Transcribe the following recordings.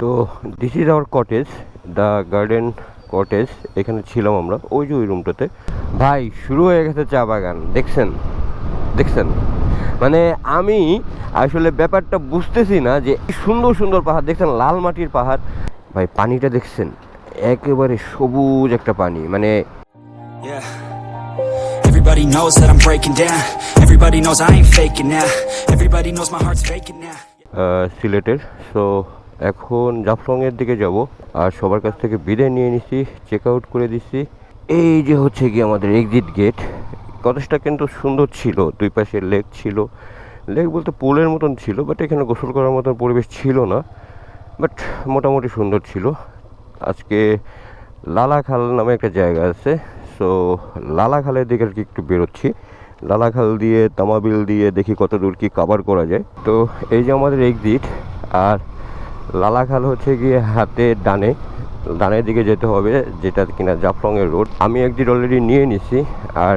তো this is our cottage the garden cottage এখানে ছিলাম আমরা ওই যে ওই রুমটাতে ভাই শুরু হয়ে গেছে চা বাগান দেখছেন দেখছেন মানে আমি আসলে ব্যাপারটা বুঝতেছি না যে সুন্দর সুন্দর পাহাড় দেখছেন লাল মাটির পাহাড় ভাই পানিটা দেখছেন একেবারে সবুজ একটা পানি মানে Yeah. Everybody knows that I'm breaking down. Everybody knows I ain't faking now. Everybody knows my heart's faking now. সিলেটের সো এখন জাফলংয়ের দিকে যাব আর সবার কাছ থেকে বিদায় নিয়ে নিছি চেক আউট করে দিছি। এই যে হচ্ছে কি আমাদের এক্সিট গেট কটেজটা কিন্তু সুন্দর ছিল, দুই পাশে লেক ছিল। লেক বলতে পুলের মতন ছিল বাট এখানে গোসল করার মতন পরিবেশ ছিল না। বাট মোটামুটি সুন্দর ছিল। আজকে লালাখাল নামে একটা জায়গা আছে। সো লালাখালের দিকে আর কি একটু বেরোচ্ছি। লালাখাল দিয়ে, তামাবিল দিয়ে দেখি কত দূর কি কভার করা যায়। তো এই যে আমাদের এক্সিট আর লালাখাল হচ্ছে গিয়ে হাতে ডানে, ডানের দিকে যেতে হবে, যেটা কিনা জাফলংয়ের রোড। আমি একদিন অলরেডি নিয়ে নিছি, আর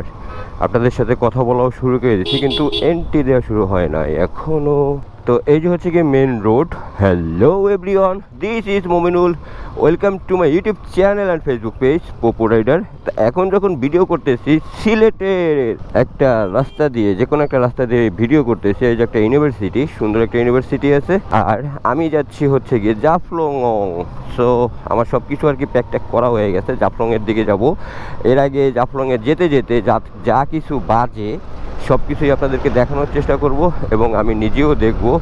আপনাদের সাথে কথা বলাও শুরু করে দিচ্ছি কিন্তু এন্ট্রি দেওয়া শুরু হয় না এখনও তো এই যে হচ্ছে গিয়ে main road hello everyone this is Mominul welcome to my YouTube channel and Facebook page Popo rider তো এখন যখন ভিডিও করতেছি, সিলেটের একটা রাস্তা দিয়ে, যে কোনো একটা রাস্তা দিয়ে ভিডিও করতেছি, এই যে একটা ইউনিভার্সিটি সুন্দর একটা ইউনিভার্সিটি আছে। আর আমি যাচ্ছি হচ্ছে গিয়ে জাফলং। সো আমার সব কিছু আর কি প্যাক ট্যাক করা হয়ে গেছে, জাফলংয়ের দিকে যাব। এর আগে জাফলংয়ে যেতে যেতে যা যা কিছু বাজে সব কিছুই আপনাদেরকে দেখানোর চেষ্টা করব এবং আমি নিজেও দেখব।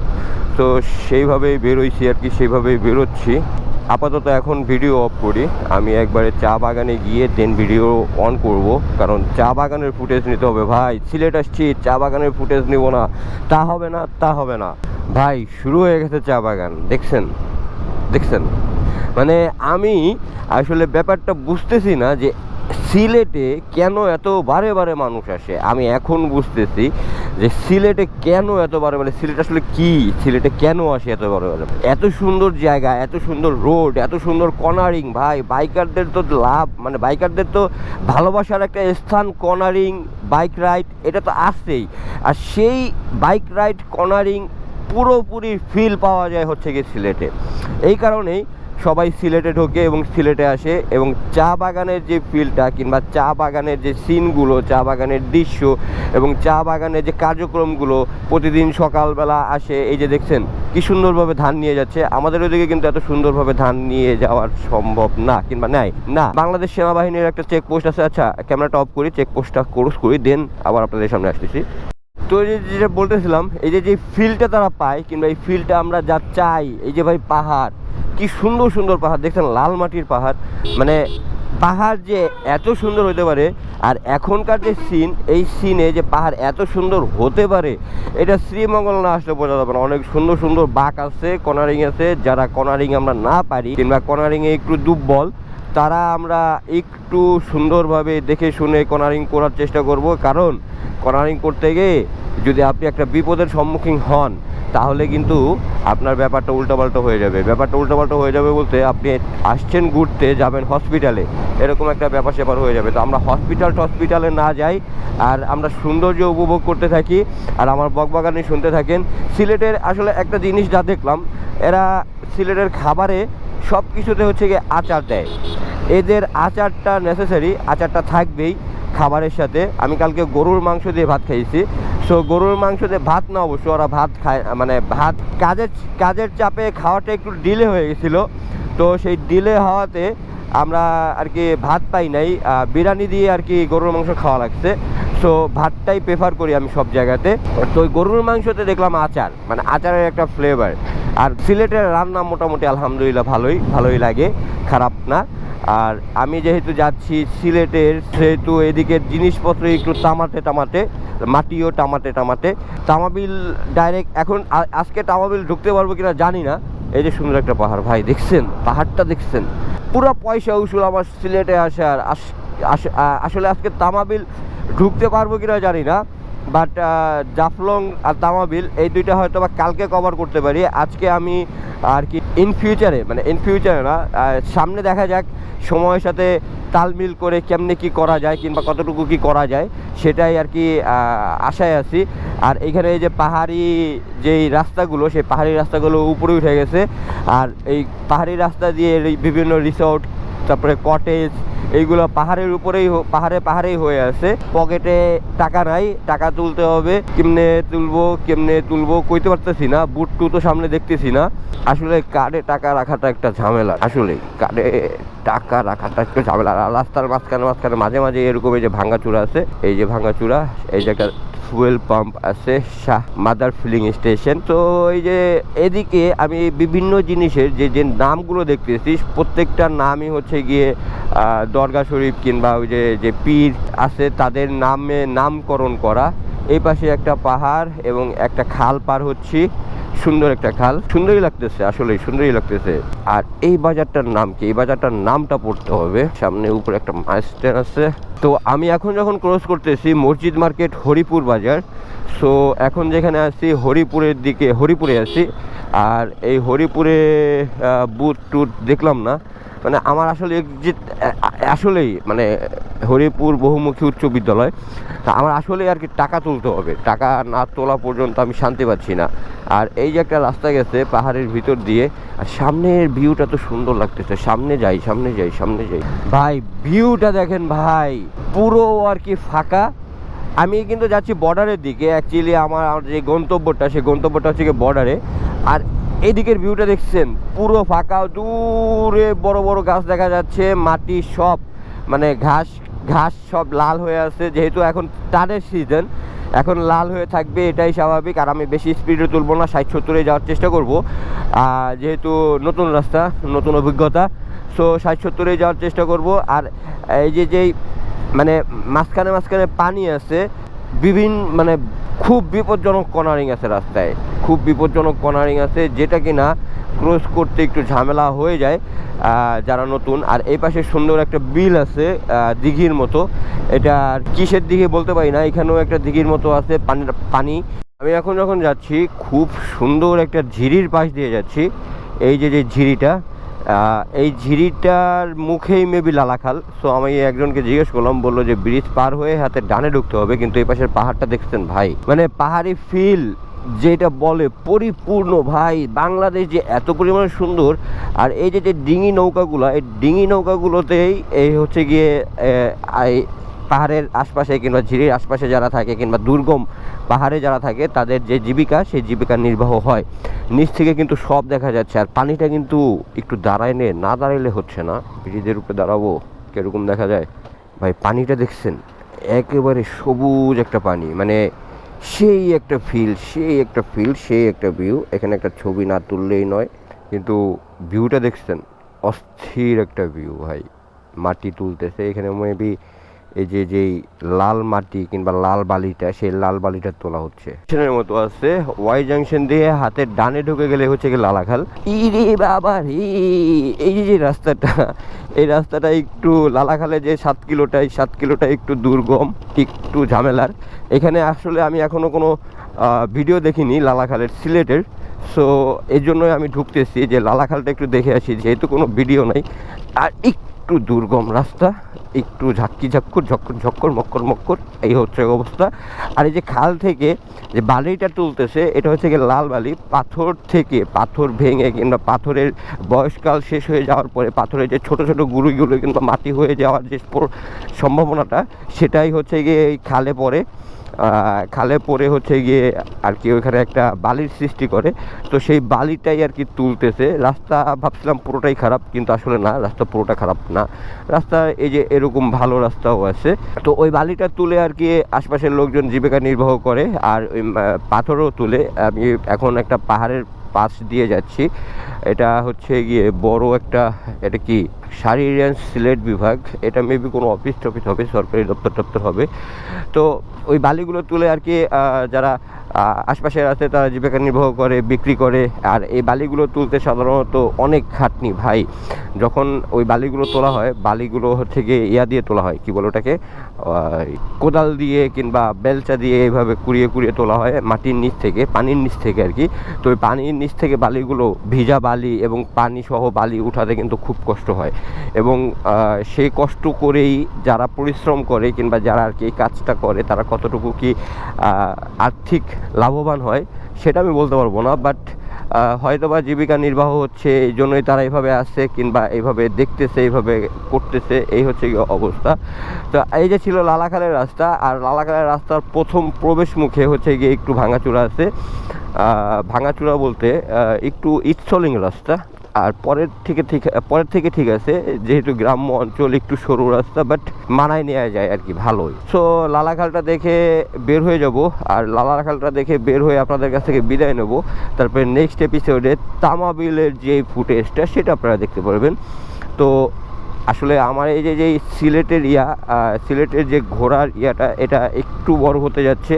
তো সেইভাবেই বেরোইছি আর কি, সেইভাবেই বেরোচ্ছি। আপাতত এখন ভিডিও অফ করি। আমি একবারে চা বাগানে গিয়ে দেন ভিডিও অন করব। কারণ চা বাগানের ফুটেজ নিতে হবে। ভাই, সিলেট আসছি, চা বাগানের ফুটেজ নিব না। তা হবে না, তা হবে না। ভাই, শুরু হয়ে গেছে চা বাগান। দেখছেন? দেখছেন? মানে আমি আসলে ব্যাপারটা বুঝতেছি না যে সিলেটে কেন এত বারে বারে মানুষ আসে? আমি এখন বুঝতেছি যে সিলেটে কেন এত বারে বারে, সিলেট আসলে কি? সিলেটে কেন আসে এত বারে বারে? এত সুন্দর জায়গা, এত সুন্দর রোড, এত সুন্দর কর্নারিং ভাই। বাইকারদের তো লাভ মানে বাইকারদের তো ভালোবাসার একটা স্থান কর্নারিং বাইক রাইড, এটা তো আসছেই আর সেই বাইক রাইড কর্নারিং পুরোপুরি ফিল পাওয়া যায় হচ্ছে গিয়ে সিলেটে। এই কারণেই সবাই সিলেটে ঢোকে এবং সিলেটে আসে এবং চা বাগানের যে ফিলটা কিংবা চা বাগানের যে সিনগুলো, চা বাগানের দৃশ্য এবং চা বাগানের যে কার্যক্রমগুলো প্রতিদিন সকালবেলা আসে, এই যে দেখছেন কি সুন্দরভাবে ধান নিয়ে যাচ্ছে। আমাদের ওইদিকে কিন্তু এত সুন্দরভাবে ধান নিয়ে যাওয়ার সম্ভব না কিংবা নেয় না। বাংলাদেশ সেনাবাহিনীর একটা চেক পোস্ট আছে আচ্ছা ক্যামেরাটা অফ করি চেক পোস্টটা কোর্স করি দেন আবার আপনাদের সামনে আসতেছি। তো এই যেটা বলতেছিলাম, এই যে যে ফিলটা তারা পায় কিংবা এই ফিলটা আমরা যা চাই, এই যে ভাই পাহাড় কি সুন্দর সুন্দর পাহাড়। দেখছেন, লাল মাটির পাহাড়। মানে পাহাড় যে এত সুন্দর হতে পারে, আর এখনকার যে সিন, এই সিনে যে পাহাড় এত সুন্দর হতে পারে, এটা শ্রীমঙ্গল না আসলে বোঝা যাবে না। অনেক সুন্দর সুন্দর বাঘ আছে কর্নারিং আছে। যারা কর্নারিং আমরা না পারি, কিংবা কর্নারিংয়ে একটু দুর্বল তারা আমরা একটু সুন্দরভাবে দেখে শুনে কর্নারিং করার চেষ্টা করব। কারণ কর্নারিং করতে গিয়ে যদি আপনি একটা বিপদের সম্মুখীন হন, তাহলে কিন্তু আপনার ব্যাপারটা উল্টোপাল্টা হয়ে যাবে। ব্যাপারটা উল্টোপাল্টা হয়ে যাবে বলতে আপনি আসছেন ঘুরতে, যাবেন হসপিটালে এরকম একটা ব্যাপার স্যাপার হয়ে যাবে। তো আমরা হসপিটাল টসপিটালে না যাই, আর আমরা সৌন্দর্য উপভোগ করতে থাকি। আর আমার বকবাগানে শুনতে থাকেন, সিলেটের আসলে একটা জিনিস যা দেখলাম, এরা সিলেটের খাবারে সব কিছুতে হচ্ছে গিয়ে আচার দেয়। এদের আচারটা নেসেসারি আচারটা থাকবেই খাবারের সাথে। আমি কালকে গরুর মাংস দিয়ে ভাত খাইছি। সো গরুর মাংস দিয়ে ভাত না, অবশ্য ওরা ভাত খায় মানে ভাত কাজের কাজের চাপে খাওয়াটা একটু ডিলে হয়ে গেছিল। তো সেই ডিলে হওয়াতে আমরা আর কি ভাত পাই নাই। বিরিয়ানি দিয়ে আর কি গরুর মাংস খাওয়া লাগছে। সো ভাতটাই প্রেফার করি আমি সব জায়গাতে। তো গরুর মাংসতে দেখলাম আচার মানে আচারের একটা ফ্লেভার আর সিলেটের রান্না মোটামুটি আলহামদুলিল্লাহ ভালোই ভালোই লাগে, খারাপ না। আর আমি যেহেতু যাচ্ছি সিলেটের, সেহেতু এদিকের জিনিসপত্র একটু তামাটে টামাটে মাটিও টামাটে টামাটে তামাবিল ডাইরেক্ট এখন আজকে তামাবিল ঢুকতে পারব কিনা জানি না। এই যে সুন্দর একটা পাহাড়, ভাই, দেখছেন? পাহাড়টা দেখছেন? পুরো পয়সা উসুল আমার সিলেটে আসার। আস- আস- আসলে আজকে তামাবিল ঢুকতে পারব কিনা জানি না। বাট জাফলং আর তামাবিল এই দুইটা হয়তো বা কালকে কভার করতে পারি। আজকে আমি আর কি ইন ফিউচারে মানে ইন ফিউচারে না সামনে দেখা যাক সময়ের সাথে তালমিল করে কেমনে কি করা যায় কিংবা কতটুকু কি করা যায়, সেটাই আর কি আশায় আছি। আর এখানে এই যে পাহাড়ি যেই রাস্তাগুলো, সেই পাহাড়ি রাস্তাগুলো উপরে উঠে গেছে। আর এই পাহাড়ি রাস্তা দিয়ে বিভিন্ন রিসোর্ট তারপরে কটেজ এইগুলো পাহাড়ের উপরেই পাহাড়ে পাহাড়েই হয়ে আছে। পকেটে টাকা নাই, টাকা তুলতে হবে। কেমনে তুলবো কেমনে তুলবো কইতে পারতেছি না বুট টু তো সামনে দেখতেছি না। আসলে কার্ডে টাকা রাখাটা একটা ঝামেলা আসলে কার্ডে টাকা রাখাটা একটু ঝামেলা। রাস্তার মাঝখানে মাঝখানে মাঝে মাঝে এরকম এই যে ভাঙ্গাচূড়া আছে, এই যে ভাঙ্গাচূড়া এই যে একটা ফুয়েল পাম্প আছে, শাহ মাদার ফিলিং স্টেশন তো এই যে এদিকে আমি বিভিন্ন জিনিসের যে যে নামগুলো দেখতেছি, প্রত্যেকটা নামই হচ্ছে গিয়ে দরগা শরীফ কিংবা ওই যে যে পীর আছে, তাদের নামে নামকরণ করা। এই পাশে একটা পাহাড় এবং একটা খাল পার হচ্ছি। সুন্দর একটা খাল। সুন্দরই লাগতেছে আসলে সুন্দরই লাগতেছে। আর এই বাজারটার নাম কি? এই বাজারটার নামটা পড়তে হবে। সামনে উপরে একটা মাইস্টেন আছে। তো আমি এখন যখন ক্রস করতেছি মসজিদ মার্কেট হরিপুর বাজার সো এখন যেখানে আছি হরিপুরের দিকে, হরিপুরে আছি। আর এই হরিপুরে বুথ টুট দেখলাম না। মানে আমার আসলে যে আসলেই মানে হরিপুর বহুমুখী উচ্চ বিদ্যালয়, তা আমার আসলেই আর কি টাকা তুলতে হবে। টাকা না তোলা পর্যন্ত আমি শান্তি পাচ্ছি না। আর এই যে একটা রাস্তা গেছে পাহাড়ের ভিতর দিয়ে, আর সামনের ভিউটা তো সুন্দর লাগতেছে। সামনে যাই সামনে যাই সামনে যাই। ভাই, ভিউটা দেখেন ভাই, পুরো আর কি ফাঁকা। আমি কিন্তু যাচ্ছি বর্ডারের দিকে। অ্যাকচুয়ালি আমার আমার যে গন্তব্যটা সেই গন্তব্যটা হচ্ছে গিয়ে বর্ডারে আর এইদিকের ভিউটা দেখছেন, পুরো ফাঁকা, দূরে বড় বড় গাছ দেখা যাচ্ছে, মাটি সব মানে ঘাস ঘাস সব লাল হয়ে আছে, যেহেতু এখন টানের সিজন এখন লাল হয়ে থাকবে এটাই স্বাভাবিক, আর আমি বেশি স্পিডে তুলবো না, ষাট সত্তরে যাওয়ার চেষ্টা করব। আর যেহেতু নতুন রাস্তা, নতুন অভিজ্ঞতা সো ষাট সত্তরে যাওয়ার চেষ্টা করব। আর এই যে যেই মানে মাঝখানে মাঝখানে পানি আছে বিভিন্ন মানে খুব বিপজ্জনক কর্নারিং আছে রাস্তায়। খুব বিপজ্জনক কর্নারিং আছে, যেটা কিনা ক্রস করতে একটু ঝামেলা হয়ে যায় যারা নতুন। আর এই পাশে সুন্দর একটা বিল আছে দিঘির মতো। এটা কিসের দিকে বলতে পারি না, এখানেও একটা দিঘির মতো আছে, পানি পানি। আমি এখন যখন যাচ্ছি, খুব সুন্দর একটা ঝিরির পাশ দিয়ে যাচ্ছি। এই যে যে ঝিরিটা এই ঝিরিটার মুখেই মেবি লালাখাল। সো আমি একজনকে জিজ্ঞেস করলাম, বলল যে ব্রিজ পার হয়ে হাতে ডানে ঢুকতে হবে, কিন্তু এই পাশের পাহাড়টা দেখছেন ভাই। মানে পাহাড়ি ফিল যেটা বলে পরিপূর্ণ ভাই। বাংলাদেশ যে এত পরিমাণে সুন্দর, আর এই যে যে ডিঙি নৌকাগুলো, এই ডিঙি নৌকাগুলোতেই এই হচ্ছে গিয়ে পাহাড়ের আশপাশে কিংবা ঝিরির আশপাশে যারা থাকে কিংবা দুর্গম পাহাড়ে যারা থাকে, তাদের যে জীবিকা, সেই জীবিকা নির্বাহ হয়। নিচ থেকে কিন্তু সব দেখা যাচ্ছে। আর পানিটা কিন্তু একটু দাঁড়ায় নে, না দাঁড়াইলে হচ্ছে না। ব্রিজের উপরে দাঁড়াবো, কীরকম দেখা যায়? ভাই, পানিটা দেখছেন? একেবারে সবুজ একটা পানি মানে সেই একটা ফিল সেই একটা ফিল সেই একটা ভিউ এখানে একটা ছবি না তুললেই নয়, কিন্তু ভিউটা দেখছেন? অস্থির একটা ভিউ ভাই। মাটি তুলতেছে, এখানে মেবি এই যে, যেই লাল মাটি কিংবা লাল বালিটা, সেই লাল বালিটা তোলা হচ্ছে। স্টেশনের মতো আছে ওয়াই জাংশন দিয়ে হাতের ডানে ঢুকে গেলে হচ্ছে কি লালাখাল। ইরে বাবা রে! এই যে রাস্তাটা, এই রাস্তাটা একটু লালাখালে যে সাত কিলোটা, এই সাত কিলোটা একটু দুর্গম, একটু ঝামেলার। এখানে আসলে আমি এখনও কোনো ভিডিও দেখিনি লালাখালের সিলেটের। সো এই জন্যই আমি ঢুকতেছি যে লালাখালটা একটু দেখে আসি, যেহেতু কোনো ভিডিও নাই। আর একটু দুর্গম রাস্তা একটু ঝাক্কি ঝাক্কুর, ঝক্কর ঝক্কর, মক্কর মক্কর, এই হচ্ছে অবস্থা। আর এই যে খাল থেকে যে বালিটা তুলতেছে, এটা হচ্ছে গিয়ে লাল বালি। পাথর থেকে পাথর ভেঙে কিংবা পাথরের বয়সকাল শেষ হয়ে যাওয়ার পরে পাথরের যে ছোটো ছোটো গুঁড়িগুলো কিংবা মাটি হয়ে যাওয়ার যে সম্ভাবনাটা, সেটাই হচ্ছে গিয়ে এই খালে পড়ে। খালে পড়ে হচ্ছে গিয়ে আর কি ওইখানে একটা বালির সৃষ্টি করে। তো সেই বালিটাই আর কি তুলতেছে। রাস্তা ভাবছিলাম পুরোটাই খারাপ, কিন্তু আসলে না, রাস্তা পুরোটা খারাপ না। রাস্তা এই যে এরকম ভালো রাস্তাও আছে। তো ওই বালিটা তুলে আর কি আশপাশের লোকজন জীবিকা নির্বাহ করে আর ওই পাথরও তুলে। আমি এখন একটা পাহাড়ের পাশ দিয়ে যাচ্ছি। এটা হচ্ছে গিয়ে বড় একটা, এটা কি রেঞ্জ সিলেট বিভাগ। এটা মেবি কোনো অফিস টফিস হবে, সরকারি দপ্তর টপ্তর হবে। তো ওই বালিগুলো তুলে আর কি যারা আশপাশের আছে তারা জীবিকা নির্বাহ করে, বিক্রি করে। আর এই বালিগুলো তুলতে সাধারণত অনেক খাটনি ভাই। যখন ওই বালিগুলো তোলা হয়, বালিগুলো গিয়ে ইয়া দিয়ে তোলা হয়, কি বলে ওটাকে? কোদাল দিয়ে কিংবা বেলচা দিয়ে এইভাবে কুড়িয়ে কুড়িয়ে তোলা হয় মাটির নিচ থেকে, পানির নিচ থেকে আর কি। তো ওই পানির নিচ থেকে বালিগুলো, ভিজা বালি এবং পানি সহ বালি উঠাতে কিন্তু খুব কষ্ট হয়। এবং সেই কষ্ট করেই যারা পরিশ্রম করে কিংবা যারা আর কি এই কাজটা করে, তারা কতটুকু কি আর্থিক লাভবান হয়, সেটা আমি বলতে পারব না বাট হয়তো বা জীবিকা নির্বাহ হচ্ছে এই জন্যই তারা এইভাবে আসছে কিংবা এইভাবে দেখতেছে, এইভাবে করতেছে, এই হচ্ছে অবস্থা। তো এই যে ছিল লালাখালের রাস্তা, আর লালাখালের রাস্তার প্রথম প্রবেশ মুখে হচ্ছে গিয়ে একটু ভাঙাচুরা আছে। ভাঙাচুরা বলতে একটু ইটসলিং রাস্তা। আর পরের থেকে ঠিক, পরের থেকে ঠিক আছে, যেহেতু গ্রাম্য অঞ্চল একটু সরু রাস্তা বাট মানায় নেওয়া যায় আর কি, ভালোই। সো লালাখালটা দেখে বের হয়ে যাব, আর লালাখালটা দেখে বের হয়ে আপনাদের কাছ থেকে বিদায় নেব। তারপরে নেক্সট এপিসোডে তামাবিলের যে ফুটেজটা সেটা আপনারা দেখতে পারবেন। তো আসলে আমার এই যে যে সিলেটের ইয়া সিলেটের যে ঘোড়ার ইয়াটা, এটা একটু বড় হতে যাচ্ছে,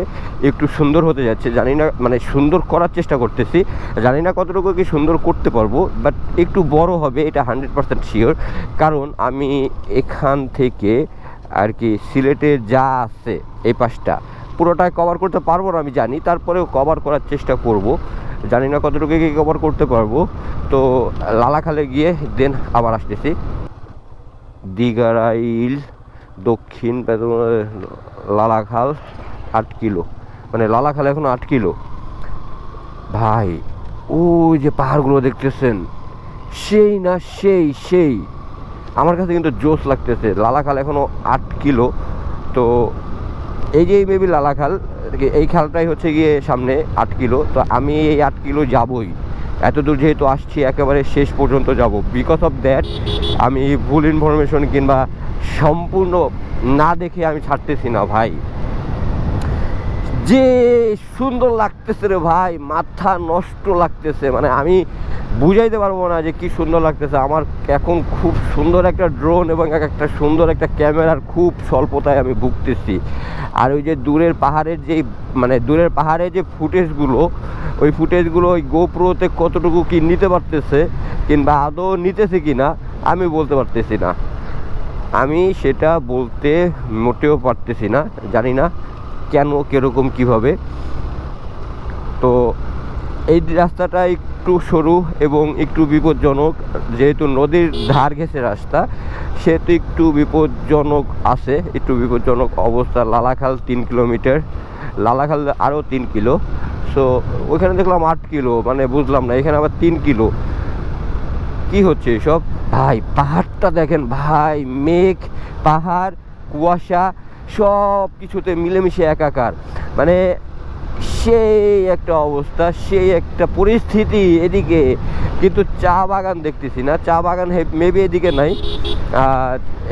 একটু সুন্দর হতে যাচ্ছে। জানি না মানে সুন্দর করার চেষ্টা করতেছি। জানি না কতটুকু কি সুন্দর করতে পারব বাট একটু বড় হবে, এটা হান্ড্রেড পার্সেন্ট শিওর কারণ আমি এখান থেকে আর কি সিলেটে যা আছে, এই পাশটা, পুরোটাই কভার করতে পারব না আমি জানি, তারপরেও কভার করার চেষ্টা করব। জানি না কতটুকু কি কভার করতে পারব। তো লালাখালে গিয়ে দেন আবার আসতেছি। দিগারাইল, দক্ষিণ লালাখাল আট কিলো। মানে লালাখাল এখন আট কিলো। ভাই, ওই যে পাহাড়গুলো দেখতেছেন, সেই না সেই সেই। আমার কাছে কিন্তু জোশ লাগতেছে। লালাখাল এখনও আট কিলো। তো এই যে মেবি লালাখাল, এই খালটাই হচ্ছে গিয়ে সামনে আট কিলো। তো আমি এই আট কিলো যাবই। এত দূর যেহেতু আসছি, একেবারে শেষ পর্যন্ত যাব। বিকজ অফ দ্যাট আমি ভুল ইনফরমেশন কিংবা সম্পূর্ণ না দেখে আমি ছাড়তেছি না ভাই। যে সুন্দর লাগতেছে রে ভাই, মাথা নষ্ট লাগতেছে। মানে আমি বুঝাইতে পারব না যে কি সুন্দর লাগতেছে। আমার এখন খুব সুন্দর একটা ড্রোন এবং এক একটা সুন্দর একটা ক্যামেরার খুব স্বল্পতায় আমি ভুগতেছি। আর ওই যে দূরের পাহাড়ের যেই মানে দূরের পাহাড়ের যে ফুটেজগুলো, ওই ফুটেজগুলো ওই গোপ্রোতে কতটুকু কি নিতে পারতেছে কিংবা আদৌ নিতেছে কি না আমি বলতে পারতেছি না। আমি সেটা বলতে মোটেও পারতেছি না, জানি না কেন, কীরকম, কীভাবে। তো এই রাস্তাটা একটু সরু এবং একটু বিপজ্জনক, যেহেতু নদীর ধার ঘেঁষে রাস্তা, সেহেতু একটু বিপজ্জনক আছে, একটু বিপজ্জনক অবস্থা। লালাখাল তিন কিলোমিটার, লালাখাল আরও তিন কিলো। সো ওইখানে দেখলাম আট কিলো মানে বুঝলাম না, এখানে আবার তিন কিলো। কি হচ্ছে এসব? ভাই, পাহাড়টা দেখেন ভাই, মেঘ, পাহাড়, কুয়াশা সব কিছুতে মিলেমিশে একাকার। মানে সেই একটা অবস্থা, সেই একটা পরিস্থিতি এদিকে। কিন্তু চা বাগান দেখতেছি না। চা বাগান মেবি এদিকে নাই।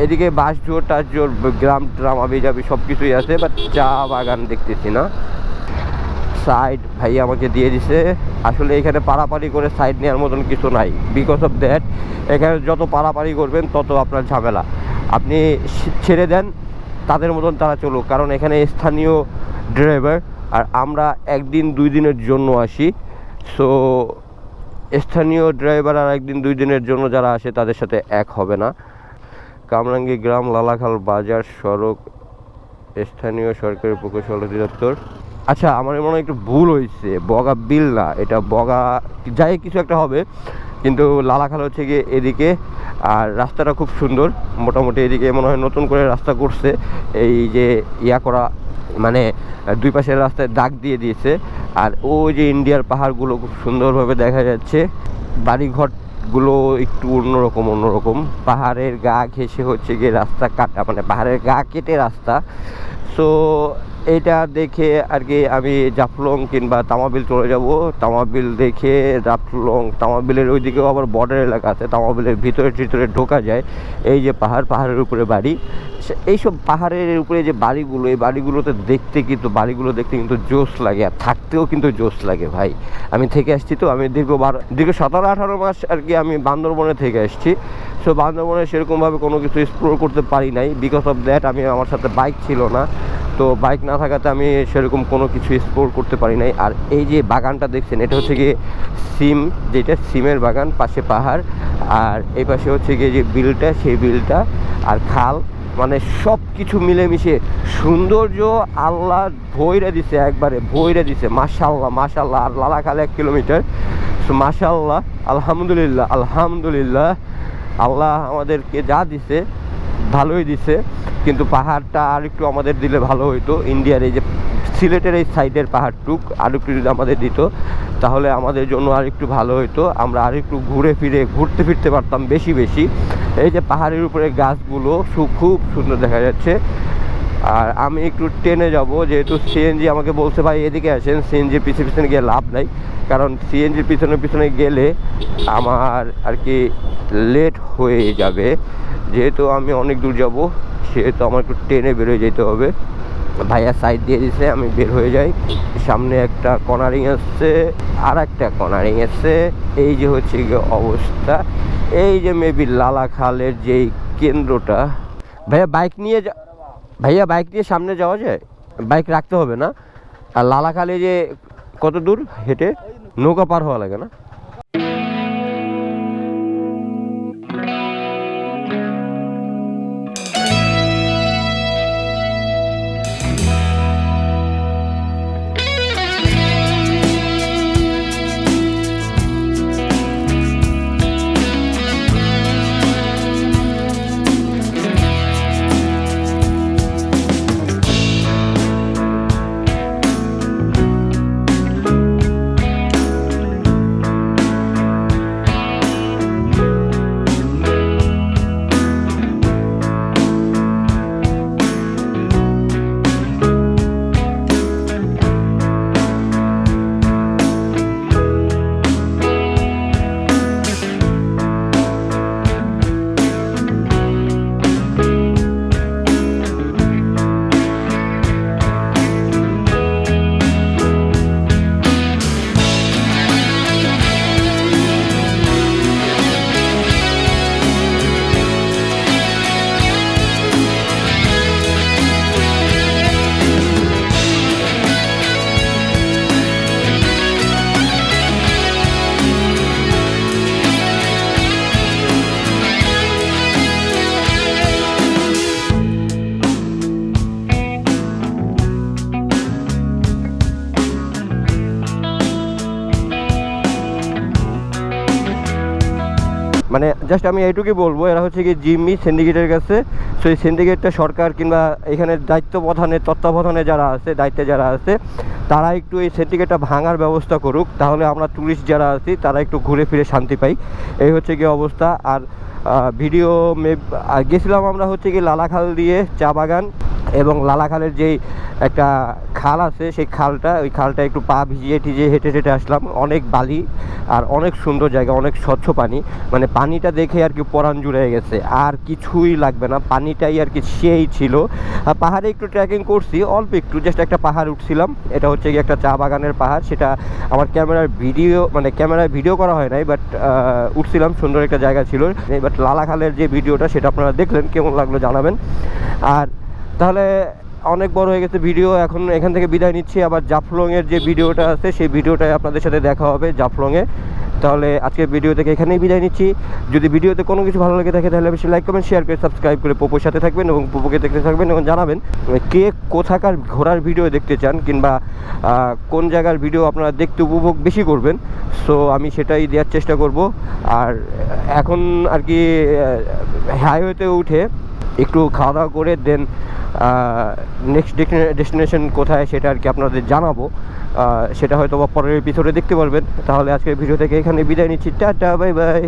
এদিকে বাঁশ জোর গ্রাম ট্রাম আবি যাবি সব কিছুই আছে বাট চা বাগান দেখতেছি না। সাইড ভাই আমাকে দিয়ে দিছে। আসলে এখানে পাড়াপাড়ি করে সাইড নেওয়ার মতন কিছু নাই। বিকজ অফ দ্যাট এখানে যত পারাপারি করবেন, তত আপনার ঝামেলা। আপনি ছেড়ে দেন, তাদের মতন তারা চলুক। কারণ এখানে স্থানীয় ড্রাইভার আর আমরা একদিন, দুই দিনের জন্য আসি। সো স্থানীয় ড্রাইভার আর একদিন, দুই দিনের জন্য যারা আসে, তাদের সাথে এক হবে না। কামরাঙ্গি গ্রাম, লালাখাল বাজার সড়ক, স্থানীয় সরকারি প্রকৌশল অধিদপ্তর। আচ্ছা আমার মনে হয় একটু ভুল হয়েছে। বগা বিল না, এটা বগা, যাই কিছু একটা হবে, কিন্তু লালাখাল হচ্ছে গিয়ে এদিকে, আর রাস্তাটা খুব সুন্দর। মোটামুটি এদিকে মনে হয় নতুন করে রাস্তা করছে। এই যে ইয়া করা মানে দুই পাশের রাস্তায় দাগ দিয়ে দিয়েছে। আর ওই যে ইন্ডিয়ার পাহাড়গুলো খুব সুন্দরভাবে দেখা যাচ্ছে। বাড়িঘরগুলো একটু অন্যরকম অন্যরকম। পাহাড়ের গা ঘেসে হচ্ছে গিয়ে রাস্তা কাটা মানে পাহাড়ের গা কেটে রাস্তা। সো এটা দেখে আর কি আমি জাফলং কিংবা তামাবিল চলে যাব। তামাবিল দেখে জাফলং, তামাবিলের ওইদিকেও আবার বর্ডার এলাকা আছে, তামাবিলের ভিতরে ভিতরে ঢোকা যায়। এই যে পাহাড়, পাহাড়ের উপরে বাড়ি। এইসব পাহাড়ের উপরে যে বাড়িগুলো, এই বাড়িগুলোতে দেখতে কিন্তু, বাড়িগুলো দেখতে কিন্তু জোশ লাগে আর থাকতেও কিন্তু জোশ লাগে ভাই। আমি থেকে আসছি তো, আমি দীর্ঘ বারো, দীর্ঘ সতেরো আঠারো মাস আর কি আমি বান্দরবনে থেকে আসছি। সো বান্দরবনে সেরকমভাবে কোনো কিছু এক্সপ্লোর করতে পারি নাই। বিকজ অফ দ্যাট আমি আমার সাথে বাইক ছিল না। তো বাইক না থাকাতে আমি সেরকম কোনো কিছু এক্সপ্লোর করতে পারি নাই। আর এই যে বাগানটা দেখছেন, এটা হচ্ছে গিয়ে সিম, যেটা সিমের বাগান, পাশে পাহাড়, আর এই পাশে হচ্ছে গিয়ে যে বিলটা, সেই বিলটা, আর খাল মানে সব কিছু মিলেমিশে। সৌন্দর্য আল্লাহ ভৈরে দিছে একবারে ভৈরে দিছে। মাশাল্লাহ মাশাল্লাহ আর লালাখালে এক কিলোমিটার। সো মাশাল্লাহ আলহামদুলিল্লাহ আলহামদুলিল্লাহ, আল্লাহ আমাদেরকে যা দিছে ভালোই দিছে, কিন্তু পাহাড়টা আর একটু আমাদের দিলে ভালো হইতো। ইন্ডিয়ার এই যে সিলেটের এই সাইডের পাহাড়টুক আর একটু যদি আমাদের দিত, তাহলে আমাদের জন্য আর একটু ভালো হইতো। আমরা আর একটু ঘুরে ফিরে, ঘুরতে ফিরতে পারতাম বেশি বেশি। এই যে পাহাড়ের উপরে গাছগুলো খুব সুন্দর দেখা যাচ্ছে। আর আমি একটু ট্রেনে যাব, যেহেতু সিএনজি আমাকে বলছে, ভাই, এদিকে আসেন সিএনজির পিছনে পিছনে গিয়ে লাভ নাই। কারণ সিএনজির পিছনে পিছনে গেলে আমার আর কি লেট হয়ে যাবে। যেহেতু আমি অনেক দূর যাব, সেহেতু আমার একটু ট্রেনে বেরোয় যেতে হবে। ভাইয়া সাইড দিয়ে দিছে, আমি বের হয়ে যাই। সামনে একটা কর্নারিং আসছে আর একটা কর্নারিং আসছে এই যে হচ্ছে গিয়ে অবস্থা। এই যে মেবি লালা খালের যেই কেন্দ্রটা। ভাইয়া বাইক নিয়ে যা ভাইয়া বাইক দিয়ে সামনে যাওয়া যায়? বাইক রাখতে হবে না। আর লালাখালে যে কত দূর হেঁটে? নৌকা পার হওয়া লাগে না? মানে জাস্ট আমি এইটুকুই বলব, এরা হচ্ছে কি জিম্মি সিন্ডিকেটের কাছে। সো এই সিন্ডিকেটটা সরকার কিংবা এখানে দায়িত্ব প্রধানে তত্ত্বাবধানে যারা আছে, দায়িত্বে যারা আছে, তারা একটু এই সিন্ডিকেটটা ভাঙার ব্যবস্থা করুক, তাহলে আমরা ট্যুরিস্ট যারা আছি, তারা একটু ঘুরে ফিরে শান্তি পাই। এই হচ্ছে কি অবস্থা। আর ভিডিও মে গেছিলাম আমরা হচ্ছে কি লালাখাল দিয়ে চা বাগান। এবং লালাখালের যেই একটা খাল আছে, সেই খালটা, ওই খালটা একটু পা ভিজিয়ে টিজিয়ে হেঁটে হেঁটে আসলাম। অনেক বালি আর অনেক সুন্দর জায়গা, অনেক স্বচ্ছ পানি। মানে পানিটা দেখে আর কি পরাণ জুড়ে গেছে। আর কিছুই লাগবে না, পানিটাই আর কি সেই ছিল। আর পাহাড়ে একটু ট্রেকিং করছি, অল্প একটু জাস্ট একটা পাহাড় উঠছিলাম। এটা হচ্ছে কি একটা চা বাগানের পাহাড়। সেটা আমার ক্যামেরার ভিডিও মানে ক্যামেরায় ভিডিও করা হয় নাই বাট উঠছিলাম, সুন্দর একটা জায়গা ছিল। বাট লালাখালের যে ভিডিওটা, সেটা আপনারা দেখলেন, কেমন লাগল জানাবেন। আর তাহলে অনেক বড় হয়ে গেছে ভিডিও, এখন এখান থেকে বিদায় নিচ্ছি। আবার জাফলংয়ের যে ভিডিওটা আছে, সেই ভিডিওটাই আপনাদের সাথে দেখা হবে জাফলংয়ে। তাহলে আজকের ভিডিও থেকে এখানেই বিদায় নিচ্ছি। যদি ভিডিওতে কোনো কিছু ভালো লাগে থাকে, তাহলে অবশ্যই লাইক কমেন্ট শেয়ার করে সাবস্ক্রাইব করে পোপোর সাথে থাকবেন এবং পোপোকে দেখতে থাকবেন এবং জানাবেন কে কোথাকার ঘোরার ভিডিও দেখতে চান কিংবা কোন জায়গার ভিডিও আপনারা দেখতে উপভোগ বেশি করবেন। সো আমি সেটাই দেওয়ার চেষ্টা করব। আর এখন আর কি হাইওয়েতে উঠে একটু খাওয়া দাওয়া করে দেন নেক্সট ডেস্টিনেশন কোথায় সেটা আর কি আপনাদের জানাব। সেটা হয়তো বা পরের ভিতরে দেখতে পারবেন। তাহলে আজকের ভিডিও থেকে এখানে বিদায় নিচ্ছি। Tata bye bye